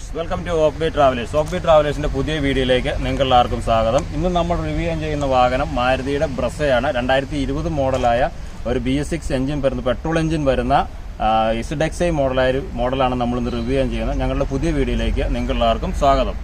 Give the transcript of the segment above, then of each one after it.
Friends welcome to off B travellers off B ട്രാവലേഴ്സിന്റെ പുതിയ വീഡിയോയിലേക്ക് നിങ്ങൾക്ക് എല്ലാവർക്കും സ്വാഗതം. ഇന്ന് നമ്മൾ റിവ്യൂ ചെയ്യുന്ന വാഹനം മാരുതിയുടെ ബ്രസയാണ്. രണ്ടായിരത്തി ഇരുപത് മോഡലായ ഒരു ബി എസ് സിക്സ് എഞ്ചിൻ വരുന്ന പെട്രോൾ എഞ്ചിൻ വരുന്ന ഇസ്ഡെക്സൈ മോഡലായ ഒരു മോഡലാണ് നമ്മൾ ഇന്ന് റിവ്യൂ ചെയ്യുന്നത്. ഞങ്ങളുടെ പുതിയ വീഡിയോയിലേക്ക് നിങ്ങൾക്ക് സ്വാഗതം.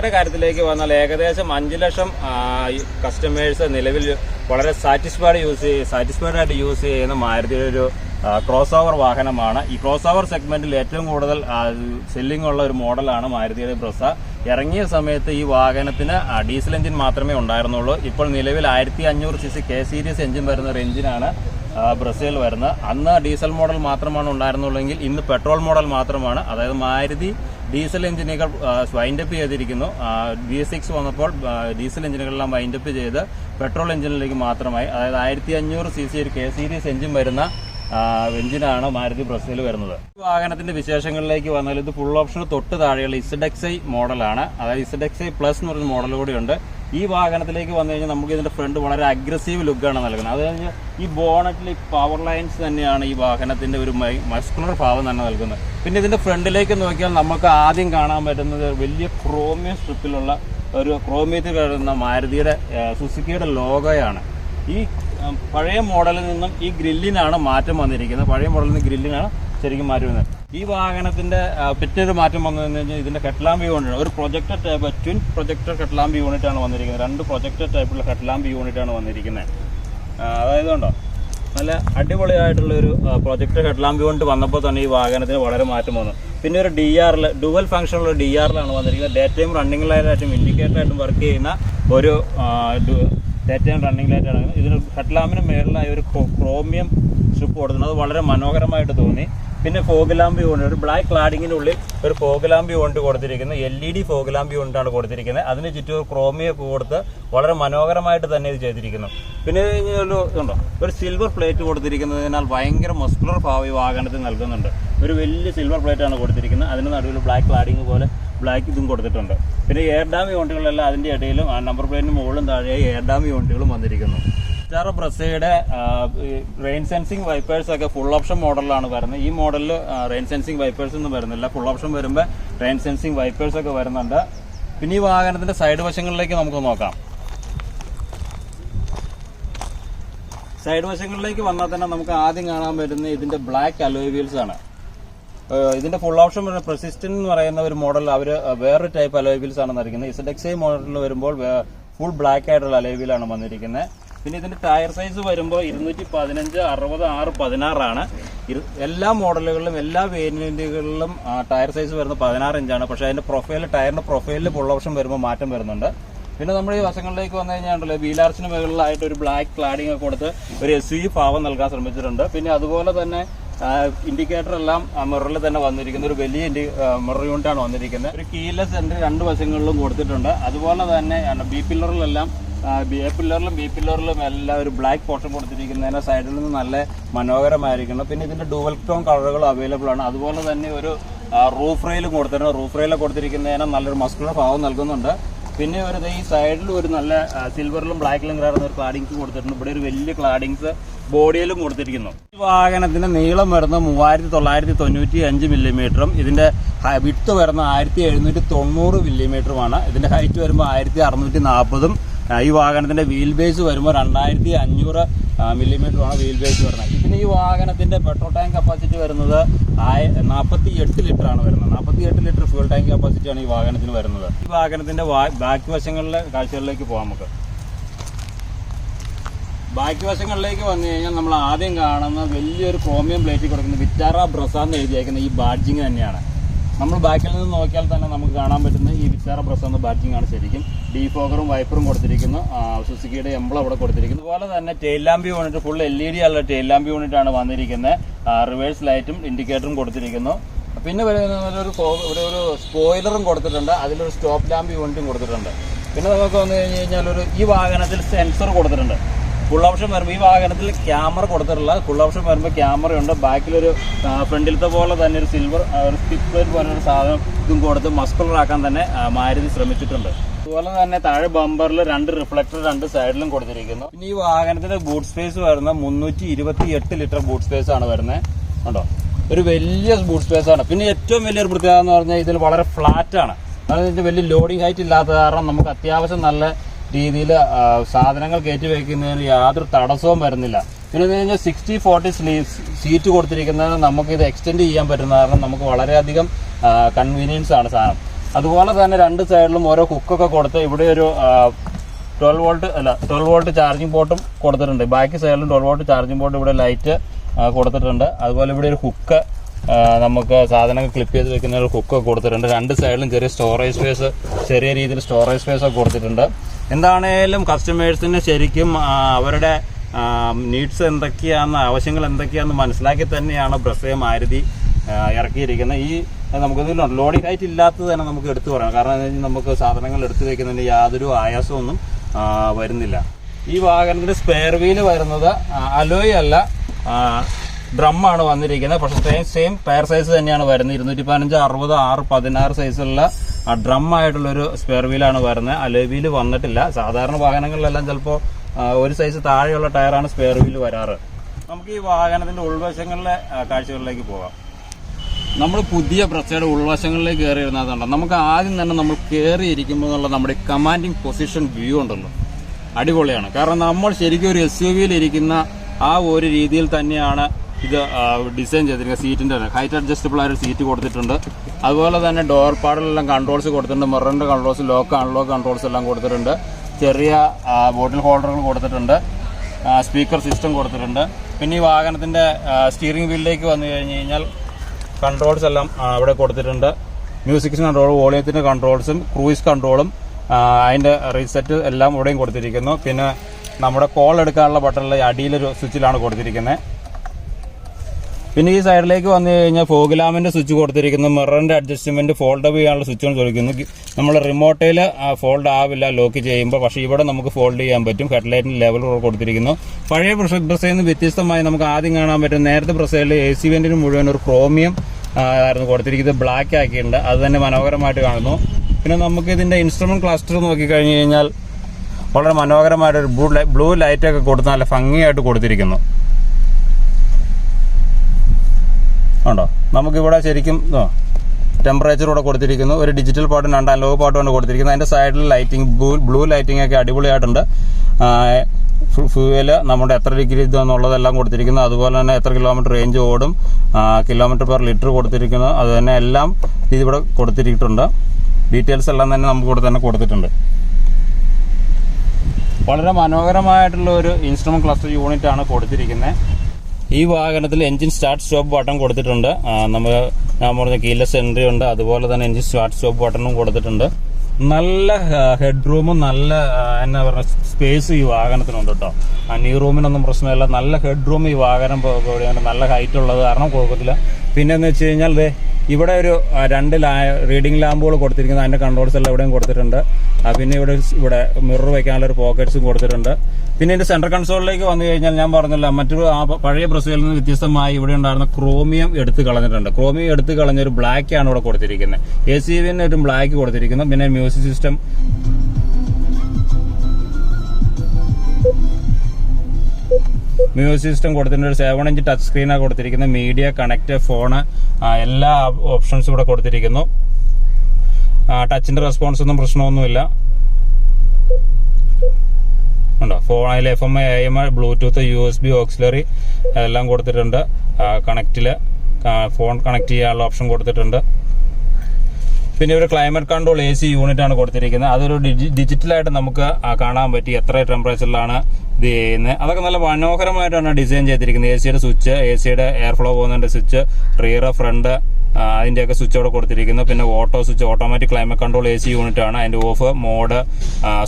ബ്രിസയുടെ കാര്യത്തിലേക്ക് വന്നാൽ ഏകദേശം അഞ്ച് ലക്ഷം കസ്റ്റമേഴ്സ് നിലവിൽ വളരെ സാറ്റിസ്ഫൈഡ് യൂസ് സാറ്റിസ്ഫൈഡ് ആയിട്ട് യൂസ് ചെയ്യുന്ന മാരുതിയുടെ ഒരു ക്രോസ് ഓവർ വാഹനമാണ്. ഈ ക്രോസ് ഓവർ സെഗ്മെന്റിൽ ഏറ്റവും കൂടുതൽ സെല്ലിംഗ് ഉള്ള ഒരു മോഡലാണ് മാരുതിയുടെ ബ്രസ. ഇറങ്ങിയ സമയത്ത് ഈ വാഹനത്തിന് ഡീസൽ എഞ്ചിൻ മാത്രമേ ഉണ്ടായിരുന്നുള്ളൂ. ഇപ്പോൾ നിലവിൽ ആയിരത്തി അഞ്ഞൂറ് C C K series engine വരുന്ന ഒരു എഞ്ചിനാണ് ബ്രസയിൽ വരുന്നത്. അന്ന് ഡീസൽ മോഡൽ മാത്രമാണ് ഉണ്ടായിരുന്നുള്ളെങ്കിൽ ഇന്ന് പെട്രോൾ മോഡൽ മാത്രമാണ്. അതായത് മാരുതി ഡീസൽ എഞ്ചിനുകൾ വൈൻഡപ്പ് ചെയ്തിരിക്കുന്നു. എസ് സിക്സ് വന്നപ്പോൾ ഡീസൽ എഞ്ചിനുകളെല്ലാം വൈൻഡപ്പ് ചെയ്ത് പെട്രോൾ എഞ്ചിനിലേക്ക് മാത്രമായി അതായത് ആയിരത്തി അഞ്ഞൂറ് സി സി ഒരു കെ സീരീസ് എഞ്ചിൻ വരുന്ന എഞ്ചിനാണ് മാരുതി ബ്രസീൽ വരുന്നത്. വാഹനത്തിന്റെ വിശേഷങ്ങളിലേക്ക് വന്നാൽ ഇത് ഫുൾ ഓപ്ഷന് തൊട്ട് താഴെയുള്ള ഇസഡെക്സൈ മോഡലാണ് അതായത് ഇസഡെക്സൈ പ്ലസ് എന്ന് പറയുന്ന മോഡൽ കൂടിയുണ്ട് ഈ വാഹനത്തിലേക്ക് വന്നു കഴിഞ്ഞാൽ നമുക്ക് ഇതിന്റെ ഫ്രണ്ട് വളരെ അഗ്രസീവ് ലുക്കാണ് നൽകുന്നത്. അത് കഴിഞ്ഞാൽ ഈ ബോണറ്റിൽ പവർ ലൈൻസ് തന്നെയാണ് ഈ വാഹനത്തിന്റെ ഒരു മസ്കുലർ ഭാവം തന്നെ നൽകുന്നത്. പിന്നെ ഇതിന്റെ ഫ്രണ്ടിലേക്ക് നോക്കിയാൽ നമുക്ക് ആദ്യം കാണാൻ പറ്റുന്നത് വലിയ ക്രോമിയം സ്ട്രിപ്പിലുള്ള ഒരു ക്രോമിയത്തിൽ കിടന്ന മാരുതിയുടെ സുസുക്കിയുടെ ലോഗോയാണ്. ഈ പഴയ മോഡലിൽ നിന്നും ഈ ഗ്രില്ലിനാണ് മാറ്റം വന്നിരിക്കുന്നത്. പഴയ മോഡലിൽ നിന്ന് ഗ്രില്ലിനാണ് ശരിക്കും മാറ്റി വന്നത് ഈ വാഹനത്തിന്റെ പിറ്റൊരു മാറ്റം വന്നു കഴിഞ്ഞാൽ ഇതിന്റെ ഹെഡ്ലാമ്പ് യൂണിറ്റ് ഒരു projector type twin projector headlamp unit ആണ് വന്നിരിക്കുന്നത്. രണ്ട് പ്രൊജക്ടർ ടൈപ്പുള്ള ഹെഡ്ലാമ്പ് യൂണിറ്റ് ആണ് വന്നിരിക്കുന്നത്. അതായത് കണ്ടോ? നല്ല അടിപൊളിയായിട്ടുള്ള ഒരു പ്രൊജക്ടർ ഹെഡ്ലാമ്പ് യൂണിറ്റ് വന്നപ്പോൾ തന്നെ ഈ വാഹനത്തിന് വളരെ മാറ്റം വന്നു. പിന്നെ ഒരു ഡി ആറിൽ ഡുവൽ ഫംഗ്ഷനുള്ള ഡി ആറിലാണ് വന്നിരിക്കുന്നത് ഡേ ടൈം റണ്ണിംഗ് ലൈറ്റായിട്ടും ഇൻഡിക്കേറ്റർ ആയിട്ടും വർക്ക് ചെയ്യുന്ന ഒരു ഡേ ടൈം റണ്ണിംഗ് ലൈറ്റാണ് ഇതിന് ഹെഡ്ലാമ്പിന് മേളിലായി ഒരു ക്രോമിയം സ്ട്രിപ്പ് കൊടുക്കുന്നത് അത് വളരെ മനോഹരമായിട്ട് തോന്നി. പിന്നെ ഫോഗ് ലാമ്പ് യൂണിറ്റ് ഒരു ബ്ലാക്ക് ക്ലാഡിങ്ങിനുള്ളിൽ ഒരു ഫോഗ് ലാമ്പ് യൂണിറ്റ് കൊടുത്തിരിക്കുന്നത് L E D fog lamp യൂണിറ്റാണ് കൊടുത്തിരിക്കുന്നത്. അതിന് ചുറ്റും ക്രോമിയൊക്കെ കൊടുത്ത് വളരെ മനോഹരമായിട്ട് തന്നെ ഇത് ചെയ്തിരിക്കുന്നു. പിന്നെ ഒരു ഇതുണ്ടോ? ഒരു സിൽവർ പ്ലേറ്റ് കൊടുത്തിരിക്കുന്നതിനാൽ ഭയങ്കര മസ്കുലർ ഭാവി വാഹനത്തിൽ നൽകുന്നുണ്ട്. ഒരു വലിയ സിൽവർ പ്ലേറ്റ് ആണ് കൊടുത്തിരിക്കുന്നത്. അതിന് നടുവിൽ ബ്ലാക്ക് ക്ലാഡിങ് പോലെ ബ്ലാക്ക് ഇതും കൊടുത്തിട്ടുണ്ട്. പിന്നെ എയർ ഡാം യൂണിറ്റുകളെല്ലാം അതിന്റെ ഇടയിലും ആ നമ്പർ പ്ലേറ്റിന് മുകളിലും താഴെയായി എയർ ഡാം യൂണിറ്റുകളും വന്നിരിക്കുന്നു. സ്റ്റാർ ബ്രസയുടെ റെയിൻ സെൻസിങ് വൈപ്പേഴ്സ് ഒക്കെ ഫുൾ ഓപ്ഷൻ മോഡലിലാണ് വരുന്നത്. ഈ മോഡലിൽ റെയിൻ സെൻസിങ് വൈപ്പേഴ്സ് ഒന്നും വരുന്നില്ല. ഫുൾ ഓപ്ഷൻ വരുമ്പോൾ റെയിൻ സെൻസിങ് വൈപ്പേഴ്സ് ഒക്കെ വരുന്നുണ്ട്. പിന്നെ ഈ വാഹനത്തിന്റെ സൈഡ് വശങ്ങളിലേക്ക് നമുക്ക് നോക്കാം. സൈഡ് വശങ്ങളിലേക്ക് വന്നാൽ തന്നെ നമുക്ക് ആദ്യം കാണാൻ പറ്റുന്ന ഇതിന്റെ ബ്ലാക്ക് അലോയ് വീൽസ് ആണ്. ഇതിന്റെ ഫുൾ ഓപ്ഷൻ വരുന്ന പ്രസിസ്റ്റന്റ് എന്ന് പറയുന്ന ഒരു മോഡൽ അവർ വേറൊരു ടൈപ്പ് അലോയ് വീൽസ് ആണ് എക്സ് ഇസഡെക്സൈ മോഡലിൽ വരുമ്പോൾ ഫുൾ ബ്ലാക്ക് ആയിട്ടുള്ള അലോയ് വീലാണ് വന്നിരിക്കുന്നത്. പിന്നെ ഇതിന്റെ ടയർ സൈസ് വരുമ്പോൾ ഇരുന്നൂറ്റി പതിനഞ്ച് അറുപത് ആറ് പതിനാറാണ്. എല്ലാ മോഡലുകളിലും എല്ലാ വേരിയന്റുകളിലും ടയർ സൈസ് വരുന്നത് പതിനാറ് ഇഞ്ചാണ്. പക്ഷേ അതിന്റെ പ്രൊഫൈൽ ടയറിന്റെ പ്രൊഫൈലിൽ ഫുൾ ഓപ്ഷൻ വരുമ്പോൾ മാറ്റം വരുന്നുണ്ട്. പിന്നെ നമ്മൾ ഈ വശങ്ങളിലേക്ക് വന്നു കഴിഞ്ഞാൽ വീലാർച്ചിന് മുകളിലായിട്ട് ഒരു ബ്ലാക്ക് ക്ലാഡിംഗ് ഒക്കെ കൊടുത്ത് ഒരു എസ് വി ഭാവം നൽകാൻ ശ്രമിച്ചിട്ടുണ്ട്. പിന്നെ അതുപോലെ തന്നെ ഇൻഡിക്കേറ്റർ എല്ലാം മിററിൽ തന്നെ വന്നിരിക്കുന്ന ഒരു വലിയ മിറർ യൂണിറ്റ് ആണ് വന്നിരിക്കുന്നത്. ഒരു കീലെസ് എൻട്രി രണ്ട് വശങ്ങളിലും കൊടുത്തിട്ടുണ്ട്. അതുപോലെ തന്നെ ബി പില്ലറിലെല്ലാം എ പില്ലറിലും ബി പില്ലറിലും എല്ലാം ഒരു ബ്ലാക്ക് പോർഷൻ കൊടുത്തിരിക്കുന്നതിന് സൈഡിൽ നിന്ന് നല്ല മനോഹരമായിരിക്കണം പിന്നെ ഇതിന്റെ ഡുവൽ ടോൺ കളറുകൾ അവൈലബിൾ ആണ്. അതുപോലെ തന്നെ ഒരു റൂഫ് റെയിലും കൊടുത്തിട്ടുണ്ട്. റൂഫ് റെയിൽ കൊടുത്തിരിക്കുന്നതിന് നല്ലൊരു മസ്കുലർ ഭാവം നൽകുന്നുണ്ട്. പിന്നെ ഒരു ഈ സൈഡിൽ ഒരു നല്ല സിൽവറിലും ബ്ലാക്കിലും കയറുന്ന ഒരു ക്ലാഡിങ്സ് കൊടുത്തിട്ടുണ്ട്. ഇവിടെ ഒരു വലിയ ക്ലാഡിങ്സ് ബോഡിയിലും കൊടുത്തിരിക്കുന്നു. ഈ വാഹനത്തിന്റെ നീളം വരുന്ന മൂവായിരത്തി തൊള്ളായിരത്തി തൊണ്ണൂറ്റി അഞ്ച് മില്ലിമീറ്ററും ഇതിന്റെ വിട്ട് വരുന്ന ആയിരത്തി എഴുന്നൂറ്റി തൊണ്ണൂറ് മില്ലിമീറ്ററുമാണ് ഇതിന്റെ ഹൈറ്റ് വരുമ്പോൾ ആയിരത്തി അറുന്നൂറ്റി നാൽപ്പതും ഈ വാഹനത്തിന്റെ വീൽ ബേസ് വരുമ്പോൾ രണ്ടായിരത്തി അഞ്ഞൂറ് മില്ലിമീറ്ററാണ് വീൽ ബേസ് വരുന്നത്. ഇതിന് ഈ വാഹനത്തിന്റെ പെട്രോൾ ടാങ്ക് കപ്പാസിറ്റി വരുന്നത് നാൽപ്പത്തി എട്ട് ലിറ്റർ ആണ് വരുന്നത്. നാൽപ്പത്തി എട്ട് ലിറ്റർ ഫ്യൂൾ ടാങ്ക് കപ്പാസിറ്റിയാണ് ഈ വാഹനത്തിന് വരുന്നത്. ഈ വാഹനത്തിന്റെ ബാക്ക് വശങ്ങളിലെ കാഴ്ചകളിലേക്ക് പോകാം നമുക്ക്. ബാക്കി വശങ്ങളിലേക്ക് വന്നു കഴിഞ്ഞാൽ നമ്മൾ ആദ്യം കാണുന്ന വലിയൊരു കോമിയം പ്ലേറ്റിൽ കൊടുക്കുന്ന വിറ്റാറ ബ്രസ എന്ന് എഴുതിയേക്കുന്ന ഈ ബാഡ്ജിങ് തന്നെയാണ്. നമ്മൾ ബാക്കിൽ നിന്ന് നോക്കിയാൽ തന്നെ നമുക്ക് കാണാൻ പറ്റുന്ന ഈ വിച്ചാറ പ്രസ് എന്ന ബാറ്റിംഗ് ആണ് ശരിക്കും. ഡീഫോഗറും വൈപ്പറും കൊടുത്തിരിക്കുന്നു. സുസുക്കിയുടെ എംബ്ലം അവിടെ കൊടുത്തിരിക്കുന്നു. അതുപോലെ തന്നെ tail lamp unit full L E D ഉള്ള ടെയിൽ ലാമ്പ് യൂണിറ്റ് ആണ് വന്നിരിക്കുന്നത്. റിവേഴ്സ് ലൈറ്റും ഇൻഡിക്കേറ്ററും കൊടുത്തിരിക്കുന്നു. പിന്നെ ഒരു ഒരു സ്പോയിലറും കൊടുത്തിട്ടുണ്ട്. അതിലൊരു സ്റ്റോപ്പ് ലാമ്പ് യൂണിറ്റും കൊടുത്തിട്ടുണ്ട്. പിന്നെ നമുക്ക് വന്നു കഴിഞ്ഞ് കഴിഞ്ഞാൽ ഒരു ഈ വാഹനത്തിൽ സെൻസർ കൊടുത്തിട്ടുണ്ട്. ഫുൾ ഓപ്ഷൻ വരുമ്പോൾ ഈ വാഹനത്തിൽ ക്യാമറ കൊടുത്തിട്ടുള്ള ഫുൾ ഓപ്ഷൻ വരുമ്പോൾ ക്യാമറയുണ്ട്. ബാക്കിലൊരു ഫ്രണ്ടിലത്തെ പോലെ തന്നെ ഒരു സിൽവർ ഒരു സ്റ്റിപ്പ് പ്ലേറ്റ് പോലെ ഒരു സാധനം ഇതും കൊടുത്ത് മസ്കുലർ ആക്കാൻ തന്നെ മാരുതി ശ്രമിച്ചിട്ടുണ്ട്. അതുപോലെ തന്നെ താഴെ ബമ്പറിൽ രണ്ട് റിഫ്ലക്ടർ രണ്ട് സൈഡിലും കൊടുത്തിരിക്കുന്നു. പിന്നെ ഈ വാഹനത്തിന്റെ ബൂട്ട് സ്പേസ് വരുന്ന മുന്നൂറ്റി ഇരുപത്തി എട്ട് ലിറ്റർ ബൂട്ട് സ്പേസ് ആണ് വരുന്നത് കണ്ടോ? ഒരു വലിയ ബൂട്ട് സ്പേസ് ആണ്. പിന്നെ ഏറ്റവും വലിയൊരു പ്രത്യേകത എന്ന് പറഞ്ഞാൽ ഇതിൽ വളരെ ഫ്ലാറ്റ് ആണ്. അതായത് വലിയ ലോഡിംഗ് ഹൈറ്റ് ഇല്ലാത്ത കാരണം നമുക്ക് അത്യാവശ്യം നല്ല രീതിയിൽ സാധനങ്ങൾ കയറ്റി വയ്ക്കുന്നതിന് യാതൊരു തടസ്സവും വരുന്നില്ല. പിന്നെ കഴിഞ്ഞാൽ സിക്സ്റ്റി ഫോർട്ടി സീറ്റ് കൊടുത്തിരിക്കുന്നത് നമുക്ക് ഇത് എക്സ്റ്റെൻഡ് ചെയ്യാൻ പറ്റുന്ന കാരണം നമുക്ക് വളരെയധികം കൺവീനിയൻസ് ആണ് സാധനം. അതുപോലെ തന്നെ രണ്ട് സൈഡിലും ഓരോ കുക്കൊക്കെ കൊടുത്ത് ഇവിടെ ഒരു ട്വൽവ് വോൾട്ട് അല്ല ട്വൽവ് വോൾട്ട് ചാർജിങ് പോർട്ടും കൊടുത്തിട്ടുണ്ട്. ബാക്കി സൈഡിലും ട്വൽവ് വോൾട്ട് ചാർജിങ് പോർട്ട് ഇവിടെ ലൈറ്റ് കൊടുത്തിട്ടുണ്ട്. അതുപോലെ ഇവിടെ ഒരു ഹുക്ക് നമുക്ക് സാധനങ്ങൾ ക്ലിപ്പ് ചെയ്ത് വെക്കുന്ന ഒരു ഹുക്ക് കൊടുത്തിട്ടുണ്ട്. രണ്ട് സൈഡിലും ചെറിയ സ്റ്റോറേജ് സ്പേസ് ചെറിയ രീതിയിൽ സ്റ്റോറേജ് സ്പേസ് ഒക്കെ കൊടുത്തിട്ടുണ്ട്. എന്താണേലും കസ്റ്റമേഴ്സിന് ശരിക്കും അവരുടെ നീഡ്സ് എന്തൊക്കെയാണെന്ന് ആവശ്യങ്ങൾ എന്തൊക്കെയാണെന്ന് മനസ്സിലാക്കി തന്നെയാണ് ബ്രസേ മാരുതി ഇറക്കിയിരിക്കുന്നത്. ഈ നമുക്കിതിൽ ലോഡിംഗ് ആയിട്ട് ഇല്ലാത്തത് തന്നെ നമുക്ക് എടുത്തു പറയാം. കാരണം എന്താ വെച്ചാൽ നമുക്ക് സാധനങ്ങൾ എടുത്തു വെക്കുന്നതിന് യാതൊരു ആയാസമൊന്നും വരുന്നില്ല. ഈ വാഹനത്തിന്റെ സ്പെയർ വീൽ വരുന്നത് അലോയ് അല്ല ഡ്രമ്മാണ് വന്നിരിക്കുന്നത്. പക്ഷേ സെയിം സെയിം പെയർ സൈസ് തന്നെയാണ് വരുന്നത്. ഇരുന്നൂറ്റി പതിനഞ്ച് അറുപത് ആറ് പതിനാറ് സൈസുള്ള ഡ്രം ആയിട്ടുള്ളൊരു സ്പെയർ വീലാണ് വരുന്നത്. അലോയ് വീൽ വന്നിട്ടില്ല. സാധാരണ വാഹനങ്ങളിലെല്ലാം ചിലപ്പോൾ ഒരു സൈസ് താഴെയുള്ള ടയറാണ് സ്പെയർ വീൽ വരാറ്. നമുക്ക് ഈ വാഹനത്തിന്റെ ഉൾവശങ്ങളിലെ ആ, കാഴ്ചകളിലേക്ക് പോകാം. നമ്മൾ പുതിയ ബ്രസയുടെ ഉൾവശങ്ങളിലേക്ക് കയറി ഇരുന്നതുണ്ട് നമുക്ക് ആദ്യം തന്നെ നമ്മൾ കയറിയിരിക്കുമ്പോൾ എന്നുള്ള നമ്മുടെ കമാൻഡിങ് പൊസിഷൻ വ്യൂ ഉണ്ടല്ലോ. അടിപൊളിയാണ്. കാരണം നമ്മൾ ശരിക്കും ഒരു എസ് യു വിയിൽ ഇരിക്കുന്ന ആ ഒരു രീതിയിൽ തന്നെയാണ് ഇത് ഡിസൈൻ ചെയ്തിരിക്കുന്നത് തന്നെ. ഹൈറ്റ് അഡ്ജസ്റ്റബിൾ ആയ ഒരു സീറ്റ് കൊടുത്തിട്ടുണ്ട്. അതുപോലെ തന്നെ ഡോർ പാടലെല്ലാം കൺട്രോൾസ് കൊടുത്തിട്ടുണ്ട്. മിററിന്റെ കൺട്രോൾസ് ലോക്ക് അൺലോക്ക് കൺട്രോൾസ് എല്ലാം കൊടുത്തിട്ടുണ്ട്. ചെറിയ ബോട്ടിൽ ഹോൾഡറുകൾ കൊടുത്തിട്ടുണ്ട്. സ്പീക്കർ സിസ്റ്റം കൊടുത്തിട്ടുണ്ട്. പിന്നെ ഈ വാഹനത്തിന്റെ സ്റ്റിയറിംഗ് വീലിലേക്ക് വന്നു കഴിഞ്ഞ് കഴിഞ്ഞാൽ കൺട്രോൾസ് എല്ലാം അവിടെ കൊടുത്തിട്ടുണ്ട്. മ്യൂസിക് കൺട്രോൾ വോളിയത്തിന്റെ കൺട്രോൾസും ക്രൂയിസ് കൺട്രോളും അതിന്റെ റീസെറ്റ് എല്ലാം ഇവിടെയും കൊടുത്തിരിക്കുന്നു. പിന്നെ നമ്മുടെ കോൾ എടുക്കാനുള്ള ബട്ടണിൽ അടിയിലൊരു സ്വിച്ചിലാണ് കൊടുത്തിരിക്കുന്നത്. പിന്നെ ഈ സൈഡിലേക്ക് വന്നു കഴിഞ്ഞാൽ ഫോഗിലാമിന്റെ സ്വിച്ച് കൊടുത്തിരിക്കുന്നു. മിററിന്റെ അഡ്ജസ്റ്റ്മെന്റ് ഫോൾഡ് അപ്പ് ചെയ്യാനുള്ള സ്വിച്ച് ചോദിക്കുന്നു നമ്മൾ റിമോട്ടിൽ ഫോൾഡ് ആവില്ല ലോക്ക് ചെയ്യുമ്പോൾ പക്ഷേ ഇവിടെ നമുക്ക് ഫോൾഡ് ചെയ്യാൻ പറ്റും. ഹെഡ്ലൈറ്റിന് ലെവൽ കൊടുത്തിരിക്കുന്നു. പഴയ ബ്രസയിൽ നിന്ന് വ്യത്യസ്തമായി നമുക്ക് ആദ്യം കാണാൻ പറ്റും. നേരത്തെ ബ്രസയിൽ എ സി വെന്റിന് മുഴുവൻ ഒരു ക്രോമിയം ആയിരുന്നു കൊടുത്തിരിക്കുന്നത്. ബ്ലാക്ക് ആക്കിയിട്ടുണ്ട്. അത് തന്നെ മനോഹരമായിട്ട് കാണുന്നു. പിന്നെ നമുക്ക് ഇതിന്റെ ഇൻസ്ട്രുമെന്റ് ക്ലസ്റ്റർ നോക്കിക്കഴിഞ്ഞ് കഴിഞ്ഞാൽ വളരെ മനോഹരമായിട്ടൊരു ബ്ലൂ ബ്ലൂ ലൈറ്റ് ഒക്കെ കൊടുത്ത് നല്ല ഭംഗിയായിട്ട് കൊടുത്തിരിക്കുന്നു. ഉണ്ടോ? നമുക്കിവിടെ ശരിക്കും ടെമ്പറേച്ചർ കൂടെ കൊടുത്തിരിക്കുന്നു. ഒരു ഡിജിറ്റൽ പാട്ടും രണ്ട് അലോവ് പാട്ടുമാണ് കൊടുത്തിരിക്കുന്നത് അതിന്റെ സൈഡിൽ ലൈറ്റിംഗ് ബ്ലൂ ബ്ലൂ ലൈറ്റിംഗ് ഒക്കെ അടിപൊളിയായിട്ടുണ്ട്. ഫ്യൂവൽ നമ്മുടെ എത്ര ഡിഗ്രി ഇതെന്നുള്ളതെല്ലാം കൊടുത്തിരിക്കുന്നു. അതുപോലെ തന്നെ എത്ര കിലോമീറ്റർ റേഞ്ച് ഓടും. കിലോമീറ്റർ പെർ ലിറ്റർ കൊടുത്തിരിക്കുന്നു. അത് തന്നെ എല്ലാം ഇതിവിടെ കൊടുത്തിരിക്കുന്നുണ്ട്. ഡീറ്റെയിൽസ് എല്ലാം തന്നെ നമുക്ക് ഇവിടെ തന്നെ കൊടുത്തിട്ടുണ്ട്. വളരെ മനോഹരമായിട്ടുള്ള ഒരു ഇൻസ്ട്രുമെന്റ് ക്ലസ്റ്റർ യൂണിറ്റ് ആണ് കൊടുത്തിരിക്കുന്നത്. ഈ വാഹനത്തിൽ എഞ്ചിൻ സ്റ്റാർട്ട് സ്റ്റോപ്പ് ബട്ടൺ കൊടുത്തിട്ടുണ്ട്. നമ്മൾ ഞാൻ പറഞ്ഞ കീലസ് എൻട്രി ഉണ്ട്. അതുപോലെ തന്നെ എഞ്ചിൻ സ്റ്റാർട്ട് സ്റ്റോപ്പ് ബട്ടണും കൊടുത്തിട്ടുണ്ട്. നല്ല ഹെഡ് റൂമും നല്ല എന്നാ പറയുക സ്പേസ് ഈ വാഹനത്തിനുണ്ട് കേട്ടോ നീ റൂമിനൊന്നും പ്രശ്നമില്ല. നല്ല ഹെഡ് റൂം ഈ വാഹനം നല്ല ഹൈറ്റ് ഉള്ളത് കാരണം കുഴപ്പത്തില്ല. പിന്നെ എന്ന് വെച്ച് കഴിഞ്ഞാൽ ഇവിടെ ഒരു രണ്ട് രണ്ട് റീഡിംഗ് ലാമ്പുകൾ കൊടുത്തിരിക്കുന്നത്. അതിന്റെ കൺട്രോൾസ് എല്ലാം ഇവിടെയും കൊടുത്തിട്ടുണ്ട്. പിന്നെ ഇവിടെ ഇവിടെ മിറർ വയ്ക്കാനുള്ള ഒരു പോക്കറ്റ്സും കൊടുത്തിട്ടുണ്ട്. പിന്നെ ഇതിന്റെ സെൻട്രൽ കൺസോളിലേക്ക് വന്നു കഴിഞ്ഞാൽ ഞാൻ പറഞ്ഞില്ല മറ്റൊരു ആ പഴയ ബ്രസീലിൽ നിന്ന് വ്യത്യസ്തമായി ഇവിടെ ഉണ്ടായിരുന്ന ക്രോമിയം എടുത്ത് കളഞ്ഞിട്ടുണ്ട്. ക്രോമിയം എടുത്ത് കളഞ്ഞൊരു ബ്ലാക്ക് ആണ് ഇവിടെ കൊടുത്തിരിക്കുന്നത്. എ സി ഒരു ബ്ലാക്ക് കൊടുത്തിരിക്കുന്നു. പിന്നെ മ്യൂസിക് സിസ്റ്റം മ്യൂസിക് സിസ്റ്റം കൊടുത്തിട്ടുണ്ട്. സെവൻ ഇഞ്ച് ടച്ച് സ്ക്രീനാണ് കൊടുത്തിരിക്കുന്നത്. മീഡിയ കണക്ട് ഫോണ് എല്ലാ ഓപ്ഷൻസും ഇവിടെ കൊടുത്തിരിക്കുന്നു. ടച്ചിന്റെ റെസ്പോൺസ് ഒന്നും പ്രശ്നമൊന്നുമില്ല. ഉണ്ടോ? ഫോൺ അതിൽ F M I M I Bluetooth U S B auxiliary എല്ലാം കൊടുത്തിട്ടുണ്ട്. കണക്റ്റിൽ ഫോൺ കണക്ട് ചെയ്യാനുള്ള ഓപ്ഷൻ കൊടുത്തിട്ടുണ്ട്. പിന്നെ ഒരു climate control A C unit ആണ് കൊടുത്തിരിക്കുന്നത്. അതൊരു ഡിജിറ്റലായിട്ട് നമുക്ക് കാണാൻ പറ്റി. എത്ര ടെമ്പറേച്ചറിലാണ് ചെയ്യുന്നത് അതൊക്കെ നല്ല മനോഹരമായിട്ടാണ് ഡിസൈൻ ചെയ്തിരിക്കുന്നത്. എ സിയുടെ സ്വിച്ച് എ സിയുടെ എയർ ഫ്ലോ പോകുന്നതിന്റെ സ്വിച്ച് റിയർ ഫ്രണ്ട് അതിന്റെയൊക്കെ സ്വിച്ച് അവിടെ കൊടുത്തിരിക്കുന്നു. പിന്നെ auto switch automatic climate control A C unit ആണ്. അതിന്റെ off mode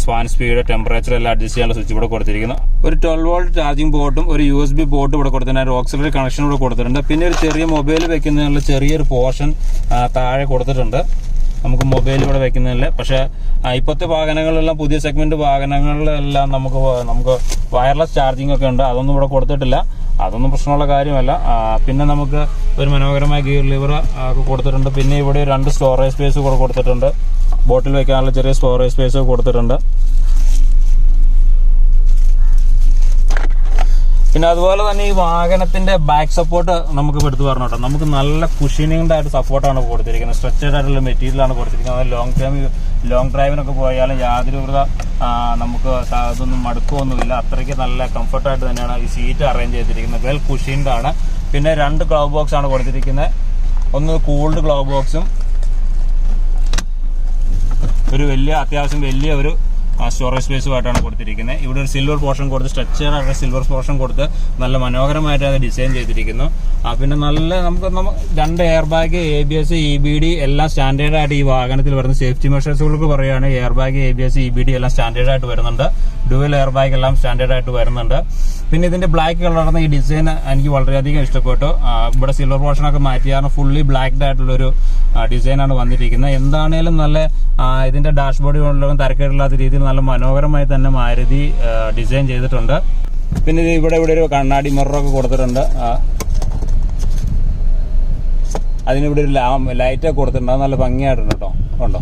span speed temperature എല്ലാം അഡ്ജസ്റ്റ് ചെയ്യാനുള്ള സ്വിച്ച് ഇവിടെ കൊടുത്തിരിക്കുന്നു. ഒരു ട്വൽവ് വോൾട്ട് ചാർജിംഗ് ബോർഡും ഒരു യു എസ് ബി പോർട്ടും ഇവിടെ കൊടുത്തിട്ടുണ്ട്. ഒരു ഓക്സിലറി കണക്ഷൻ ഇവിടെ കൊടുത്തിട്ടുണ്ട്. പിന്നെ ഒരു ചെറിയ മൊബൈൽ വെക്കുന്നതിനുള്ള ചെറിയൊരു പോർഷൻ താഴെ കൊടുത്തിട്ടുണ്ട്. നമുക്ക് മൊബൈൽ ഇവിടെ വെക്കുന്നില്ല പക്ഷേ ഇപ്പോഴത്തെ വാഹനങ്ങളിലെല്ലാം പുതിയ സെഗ്മെന്റ് വാഹനങ്ങളിലെല്ലാം നമുക്ക് നമുക്ക് വയർലെസ് ചാർജിങ് ഒക്കെ ഉണ്ട്. അതൊന്നും ഇവിടെ കൊടുത്തിട്ടില്ല. അതൊന്നും പ്രശ്നമുള്ള കാര്യമല്ല. പിന്നെ നമുക്ക് ഒരു മനോഹരമായ ഗിയർ ലിവർ കൊടുത്തിട്ടുണ്ട്. പിന്നെ ഇവിടെ രണ്ട് സ്റ്റോറേജ് സ്പേസ് കൂടെ കൊടുത്തിട്ടുണ്ട്. ബോട്ടിൽ വെക്കാനുള്ള ചെറിയ സ്റ്റോറേജ് സ്പേസ് കൊടുത്തിട്ടുണ്ട്. പിന്നെ അതുപോലെ തന്നെ ഈ വാഹനത്തിന്റെ ബാക്ക് സപ്പോർട്ട് നമുക്ക് എടുത്ത് കേട്ടോ നമുക്ക് നല്ല കുഷനിങ്ങിന്റെ ആയിട്ട് സപ്പോർട്ടാണ് കൊടുത്തിരിക്കുന്നത്. സ്ട്രെച്ചഡ് ആയിട്ടുള്ള മെറ്റീരിയലാണ് കൊടുത്തിരിക്കുന്നത്. ലോങ് ടൈം ലോങ് ഡ്രൈവിനൊക്കെ പോയാലും യാതൊരു വിധ നമുക്ക് അതൊന്നും ഇതൊന്നും മടുക്കൊന്നുമില്ല അത്രയ്ക്ക് നല്ല കംഫർട്ടായിട്ട് തന്നെയാണ് ഈ സീറ്റ് അറേഞ്ച് ചെയ്തിരിക്കുന്നത്. വെൽ കുഷീൻഡ് ആണ്. പിന്നെ രണ്ട് ഗ്ലൗ ബോക്സ് ആണ് കൊടുത്തിരിക്കുന്നത്. ഒന്ന് കൂൾഡ് ഗ്ലൗ ബോക്സും ഒരു വലിയ അത്യാവശ്യം വലിയ ഒരു സ്റ്റോറേജ് സ്പേസുമായിട്ടാണ് കൊടുത്തിരിക്കുന്നത്. ഇവിടെ ഒരു സിൽവർ പോർഷൻ കൊടുത്ത് സ്ട്രക്ചർ ആയിട്ട് സിൽവർ പോർഷൻ കൊടുത്ത് നല്ല മനോഹരമായിട്ട് അത് ഡിസൈൻ ചെയ്തിരിക്കുന്നു. പിന്നെ നല്ല നമുക്ക് രണ്ട് air bag A B S E B D എല്ലാം സ്റ്റാൻഡേർഡായിട്ട് ഈ വാഹനത്തിൽ വരുന്ന സേഫ്റ്റി മെഷേഴ്സുകൾക്ക് പറയുകയാണ് air bag A B S E B D എല്ലാം സ്റ്റാൻഡേർഡായിട്ട് വരുന്നുണ്ട്. ഡുവൽ എയർ ബാഗ് എല്ലാം സ്റ്റാൻഡേർഡ് ആയിട്ട് വരുന്നുണ്ട്. പിന്നെ ഇതിന്റെ ബ്ലാക്ക് കളറാണ് ഈ ഡിസൈൻ എനിക്ക് വളരെയധികം ഇഷ്ടപ്പെട്ടു. ഇവിടെ സിൽവർ പോർഷൻ ഒക്കെ മാറ്റിയാണ് ഫുള്ളി ബ്ലാക്ക്ഡ് ആയിട്ടുള്ള ഒരു ഡിസൈനാണ് വന്നിരിക്കുന്നത്. എന്താണേലും നല്ല ഇതിന്റെ ഡാഷ്ബോർഡ് കൊണ്ടുള്ള തരക്കേടില്ലാത്ത രീതിയിൽ നല്ല മനോഹരമായി തന്നെ മാരുതി ഡിസൈൻ ചെയ്തിട്ടുണ്ട്. പിന്നെ ഇത് ഇവിടെ ഇവിടെ ഒരു കണ്ണാടി മിററൊക്കെ കൊടുത്തിട്ടുണ്ട്. അതിനിവിടെ ഒരു ലൈറ്റ് ഒക്കെ കൊടുത്തിട്ടുണ്ട്. നല്ല ഭംഗിയായിട്ടുണ്ട് കേട്ടോ. ഉണ്ടോ?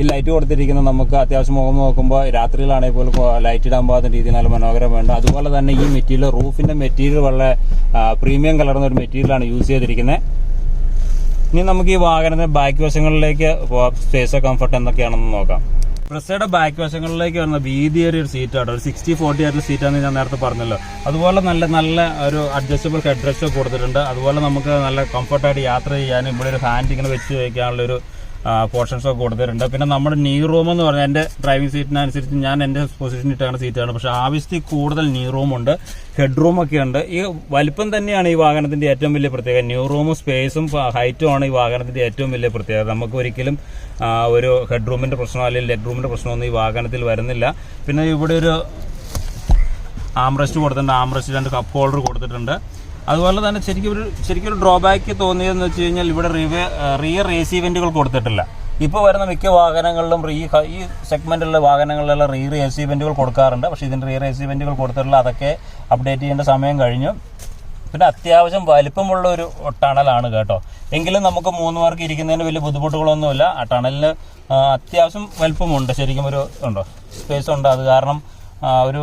ഈ ലൈറ്റ് കൊടുത്തിരിക്കുന്നത് നമുക്ക് അത്യാവശ്യം മുഖം നോക്കുമ്പോൾ രാത്രിയിലാണെങ്കിൽ പോലും ലൈറ്റ് ഇടാൻ പാകുന്ന രീതിയിൽ നല്ല മനോഹരം വേണ്ട. അതുപോലെ തന്നെ ഈ മെറ്റീരിയൽ റൂഫിന്റെ മെറ്റീരിയൽ വളരെ പ്രീമിയം കലർന്ന ഒരു മെറ്റീരിയലാണ് യൂസ് ചെയ്തിരിക്കുന്നത് ഇനി നമുക്ക് ഈ വാഹനത്തിന്റെ ബാക്ക് വശങ്ങളിലേക്ക് സ്പേസ് കംഫർട്ട് എന്തൊക്കെയാണെന്ന് നോക്കാം. പ്രസയുടെ ബാക്ക് വശങ്ങളിലേക്ക് വരുന്ന വീതിയേറിയ ഒരു സീറ്റാണ് ഒരു സിക്സ്റ്റി ഫോർട്ടി ആയിട്ടുള്ള സീറ്റാണെന്ന് ഞാൻ നേരത്തെ പറഞ്ഞല്ലോ. അതുപോലെ നല്ല നല്ല ഒരു അഡ്ജസ്റ്റബിൾ ഹെഡ് കൊടുത്തിട്ടുണ്ട്. അതുപോലെ നമുക്ക് നല്ല കംഫർട്ടായിട്ട് യാത്ര ചെയ്യാനും ഇവിടെ ഒരു ഹാൻഡ് ഇങ്ങനെ വെച്ച് വയ്ക്കാനുള്ള ഒരു പോർഷൻസ് ഒക്കെ കൊടുത്തിട്ടുണ്ട്. പിന്നെ നമ്മുടെ നീ റൂം എന്ന് പറഞ്ഞാൽ എന്റെ ഡ്രൈവിംഗ് സീറ്റിനനുസരിച്ച് ഞാൻ എന്റെ പൊസിഷൻ ഇട്ടാണ് സീറ്റാണ് പക്ഷേ ആവശ്യത്തിൽ കൂടുതൽ നീ റൂമുണ്ട് ഹെഡ് റൂം ഒക്കെ ഉണ്ട്. ഈ വലിപ്പം തന്നെയാണ് ഈ വാഹനത്തിന്റെ ഏറ്റവും വലിയ പ്രത്യേകത. ന്യൂ റൂമും സ്പേസും ഹൈറ്റും ആണ് ഈ വാഹനത്തിന്റെ ഏറ്റവും വലിയ പ്രത്യേകത. നമുക്ക് ഒരിക്കലും ഒരു ഹെഡ് റൂമിന്റെ പ്രശ്നമോ അല്ലെങ്കിൽ ലെഗ് റൂമിന്റെ പ്രശ്നമൊന്നും ഈ വാഹനത്തിൽ വരുന്നില്ല. പിന്നെ ഇവിടെ ഒരു ആംറസ്റ്റ് കൊടുത്തിട്ടുണ്ട്. ആംറസ്റ്റ് രണ്ട് കപ്പ് ഹോൾഡർ കൊടുത്തിട്ടുണ്ട്. അതുപോലെ തന്നെ ശരിക്കും ഒരു ശരിക്കും ഒരു ഡ്രോബാക്ക് തോന്നിയതെന്ന് വെച്ച് കഴിഞ്ഞാൽ ഇവിടെ റിവേ റിയർ ഇവന്റുകൾ കൊടുത്തിട്ടില്ല. ഇപ്പോൾ വരുന്ന മിക്ക വാഹനങ്ങളിലും റീ ഈ സെഗ്മെന്റിലുള്ള വാഹനങ്ങളിലെല്ലാം റീ ഇവന്റുകൾ കൊടുക്കാറുണ്ട്. പക്ഷേ ഇതിന്റെ എ സി കൊടുത്തിട്ടുള്ള അതൊക്കെ അപ്ഡേറ്റ് ചെയ്യേണ്ട സമയം കഴിഞ്ഞു. പിന്നെ അത്യാവശ്യം വലിപ്പമുള്ള ഒരു ടണലാണ് കേട്ടോ. എങ്കിലും നമുക്ക് മൂന്ന് പേർക്ക് ഇരിക്കുന്നതിന് വലിയ ബുദ്ധിമുട്ടുകളൊന്നുമില്ല. ആ ടണലിന് അത്യാവശ്യം വലിപ്പമുണ്ട്. ശരിക്കും ഒരു ഉണ്ടോ? സ്പേസ് ഉണ്ട്. അത് കാരണം ഒരു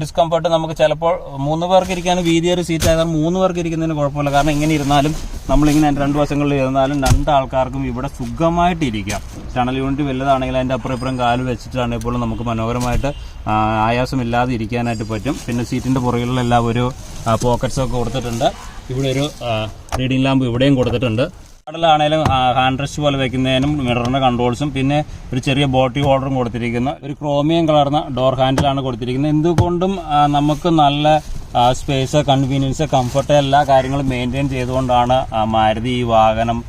ഡിസ്കംഫർട്ട് നമുക്ക് ചിലപ്പോൾ മൂന്ന് പേർക്ക് ഇരിക്കാനും വീതിയൊരു സീറ്റ് ആയതാണ് മൂന്ന് പേർക്ക് ഇരിക്കുന്നതിന് കുഴപ്പമില്ല. കാരണം ഇങ്ങനെ ഇരുന്നാലും നമ്മളിങ്ങനെ രണ്ട് വശങ്ങളിൽ ഇരുന്നാലും രണ്ട് ആൾക്കാർക്കും ഇവിടെ സുഖമായിട്ട് ഇരിക്കാം. ടണൽ യൂണിറ്റ് വലുതാണെങ്കിൽ അതിന്റെ അപ്പുറം ഇപ്പുറം കാൽ വെച്ചിട്ടാണെങ്കിൽ പോലും നമുക്ക് മനോഹരമായിട്ട് ആയാസം ആയാസമില്ലാതെ ഇരിക്കാനായിട്ട് പറ്റും. പിന്നെ സീറ്റിന്റെ എല്ലാ ഒരു പോക്കറ്റ്സൊക്കെ കൊടുത്തിട്ടുണ്ട്. ഇവിടെ ഒരു റീഡിംഗ് ലാമ്പ് ഇവിടെയും കൊടുത്തിട്ടുണ്ട്. മോഡലാണേലും ഹാൻഡ് റെസ്റ്റ് പോലെ വെക്കുന്നതിനും മിററിന്റെ കൺട്രോൾസും പിന്നെ ഒരു ചെറിയ ബോട്ടി ഹോൾഡറും കൊടുത്തിരിക്കുന്നു. ഒരു ക്രോമിയം കളർന്ന ഡോർ ഹാൻഡിലാണ് കൊടുത്തിരിക്കുന്നത്. എന്തുകൊണ്ടും നമുക്ക് നല്ല സ്പേസ് കൺവീനിയൻസ് കംഫർട്ട് എല്ലാ കാര്യങ്ങളും മെയിന്റെയിൻ ചെയ്തുകൊണ്ടാണ് മാരുതി ഈ വാഹനം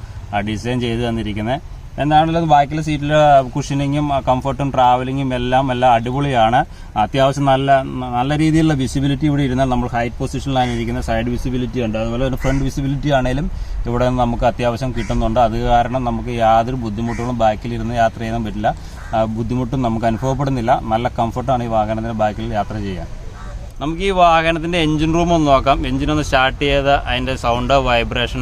ഡിസൈൻ ചെയ്തു തന്നിരിക്കുന്നത്. എന്താണെങ്കിലും ബാക്കിലെ സീറ്റിൽ കുഷനിങ്ങും കംഫർട്ടും ട്രാവലിങ്ങും എല്ലാം എല്ലാം അടിപൊളിയാണ്. അത്യാവശ്യം നല്ല നല്ല രീതിയിലുള്ള വിസിബിലിറ്റി ഇവിടെ ഇരുന്നാൽ നമ്മൾ ഹൈറ്റ് പൊസിഷനിലാണ് ഇരിക്കുന്നത്. സൈഡ് വിസിബിലിറ്റി ഉണ്ട്. അതുപോലെ തന്നെ ഫ്രണ്ട് വിസിബിലിറ്റി ആണെങ്കിലും ഇവിടെ നമുക്ക് അത്യാവശ്യം കിട്ടുന്നുണ്ട്. അത് കാരണം നമുക്ക് യാതൊരു ബുദ്ധിമുട്ടുകളും ബാക്കിൽ ഇരുന്ന് യാത്ര ചെയ്യാൻ പറ്റില്ല. ബുദ്ധിമുട്ടും നമുക്ക് അനുഭവപ്പെടുന്നില്ല. നല്ല കംഫർട്ടാണ് ഈ വാഹനത്തിന് ബാക്കിൽ യാത്ര ചെയ്യാൻ. നമുക്ക് ഈ വാഹനത്തിന്റെ എഞ്ചിൻ റൂം ഒന്ന് നോക്കാം. എഞ്ചിൻ ഒന്ന് സ്റ്റാർട്ട് ചെയ്ത് അതിന്റെ സൗണ്ട് വൈബ്രേഷൻ